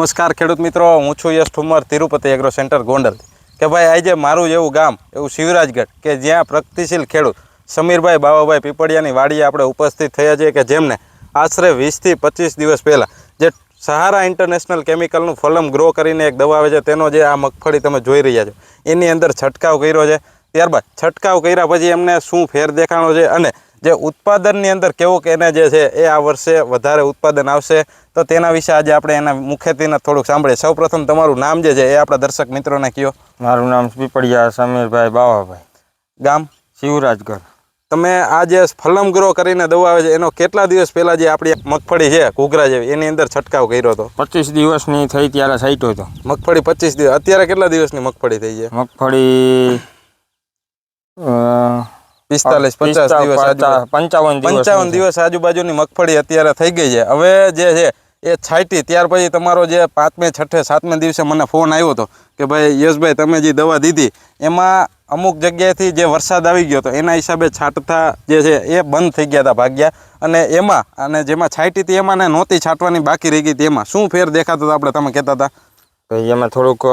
નમસ્કાર ખેડૂત મિત્રો, હું છું યશ ઠુમર, તિરુપતિ એગ્રો સેન્ટર ગોંડલ. કે ભાઈ, આજે મારું એવું ગામ, એવું શિવરાજગઢ, કે જ્યાં પ્રગતિશીલ ખેડૂત સમીરભાઈ બાવાભાઈ પીપળિયાની વાડીએ આપણે ઉપસ્થિત થયા છીએ, કે જેમને આશરે વીસથી પચીસ દિવસ પહેલાં જે સહારા ઇન્ટરનેશનલ કેમિકલનું ફલમ ગ્રો કરીને એક દવા આવે છે, તેનો જે આ મગફળી તમે જોઈ રહ્યા છો, એની અંદર છંટકાવ કર્યો છે. ત્યારબાદ છંટકાવ કર્યા પછી એમને શું ફેર દેખાણો છે અને જે ઉત્પાદનની અંદર કેવું કે એને જે છે એ આ વર્ષે વધારે ઉત્પાદન આવશે તો તેના વિશે આજે આપણે એના મુખ્યત્વે થોડુંક સાંભળીએ. સૌપ્રથમ તમારું નામ જે છે એ આપણા દર્શક મિત્રોને કયો? મારું નામ પીપળિયા સમીરભાઈ બાવાભાઈ. ગામ? શિવરાજગઢ. તમે આ જે ફલમ ગ્રો કરીને દવા આવે છે એનો કેટલા દિવસ પહેલાં જે આપણી એક મગફળી છે ઘૂઘરા જેવી એની અંદર છંટકાવ કર્યો હતો? પચીસ દિવસની થઈ ત્યારે સાઈટ હતો. મગફળી પચીસ દિવસ અત્યારે કેટલા દિવસની મગફળી થઈ છે? મગફળી પિસ્તાલીસ પચાસ દિવસ પંચાવન પંચાવન દિવસ આજુબાજુની મગફળી અત્યારે થઈ ગઈ છે. હવે જે છે એ છાંટી ત્યાર પછી તમારો જે પાંચમે છઠ્ઠે સાતમે દિવસે મને ફોન આવ્યો હતો કે ભાઈ યશભાઈ તમે જે દવા દીધી એમાં અમુક જગ્યાએથી જે વરસાદ આવી ગયો હતો એના હિસાબે છાંટતા જે છે એ બંધ થઈ ગયા હતા ભાગ્યા. અને એમાં અને જેમાં છાંટી હતી એમાં ને નહોતી છાંટવાની બાકી રહી ગઈ હતી એમાં. શું ફેર દેખાતો હતો આપણે તમે કહેતા હતા? એમાં થોડુંક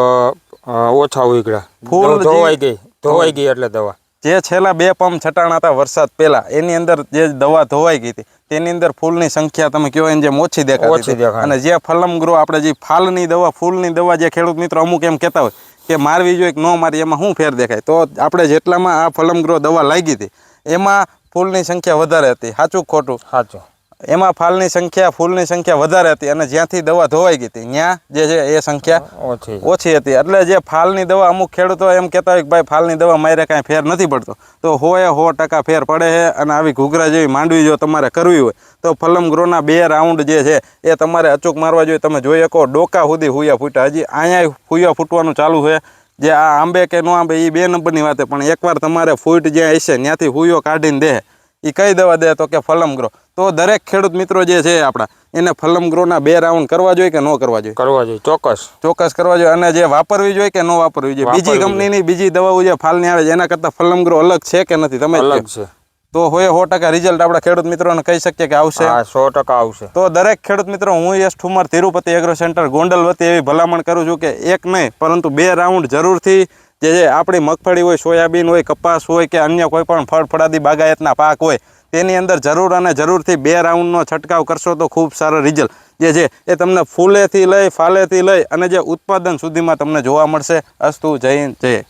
ઓછા ઉગડા ફૂલ ધોવાઈ ગઈ ધોવાઈ ગઈ એટલે દવા. જે છેલ્લા બે પંપ છટાણા હતા વરસાદ પહેલા એની અંદર જે દવા ધોવાઈ ગઈ હતી તેની અંદર ફૂલની સંખ્યા તમે કહો એને જેમ ઓછી દેખાતી ઓછી અને જે ફલમ ગ્રો આપણે જે ફાલની દવા ફૂલની દવા જે ખેડૂત મિત્રો અમુક એમ કહેતા હોય કે મારવી જોઈએ કે ન મારી એમાં શું ફેર દેખાય? તો આપણે જેટલામાં આ ફલમ ગ્રો દવા લાગી હતી એમાં ફૂલની સંખ્યા વધારે હતી. સાચું ખોટું? સાચું. એમાં ફાલની સંખ્યા ફૂલની સંખ્યા વધારે હતી અને જ્યાંથી દવા ધોવાઈ ગઈ હતી ત્યાં જે છે એ સંખ્યા ઓછી ઓછી હતી. એટલે જે ફાલની દવા અમુક ખેડૂતો એમ કહેતા હોય કે ભાઈ ફાલની દવા મારે કાંઈ ફેર નથી પડતો. તો હોય સો ટકા ફેર પડે છે અને આવી ઘૂઘરા જેવી માંડવી જો તમારે કરવી હોય તો ફલમ ગ્રોના બે રાઉન્ડ જે છે એ તમારે અચૂક મારવા જોઈએ. તમે જોઈ શકો ડોકા સુધી હુયા ફૂટ્યા. હજી અહીંયા હુયા ફૂટવાનું ચાલુ છે. જે આ આંબે કે નો આંબે એ બે નંબરની વાત પણ એકવાર તમારે ફૂટ જ્યાં હશે ત્યાંથી હુયો કાઢીને દે. એ કઈ દવા દે તો કે ફલમ ગ્રો. તો દરેક ખેડૂત મિત્રો જે છે આપણા એને ફલમ ગ્રોના બે રાઉન્ડ કરવા જોઈએ કે ન કરવા જોઈએ? કરવા જોઈએ ચોક્કસ. ચોક્કસ કરવા જોઈએ. અને જે વાપરવી જોઈએ કે ન વાપરવી જોઈએ? બીજી કંપનીની બીજી દવાઓ જે ફાલની આવે છે એના કરતાં ફલમગ્રો અલગ છે કે નથી? તમે અલગ છે. તો હોય સો ટકા રિઝલ્ટ આપણા ખેડૂત મિત્રોને કહી શકીએ કે આવશે? સો ટકા આવશે. તો દરેક ખેડૂત મિત્રો હું યશ ઠુમર તિરુપતિ એગ્રો સેન્ટર ગોંડલ વતી એવી ભલામણ કરું છું કે એક નહીં પરંતુ બે રાઉન્ડ જરૂરથી જે આપણી મગફળી હોય, સોયાબીન હોય, કપાસ હોય કે અન્ય કોઈ પણ ફળ ફળાદી બાગાયતના પાક હોય, તેની અંદર જરૂર અને જરૂરથી બે રાઉન્ડનો છંટકાવ કરશો તો ખૂબ સારો રિઝલ્ટ જે છે, એ તમને ફૂલેથી લઈ, ફાલેથી લઈ અને જે ઉત્પાદન સુધીમાં તમને જોવા મળશે. અસ્તુ, જય જય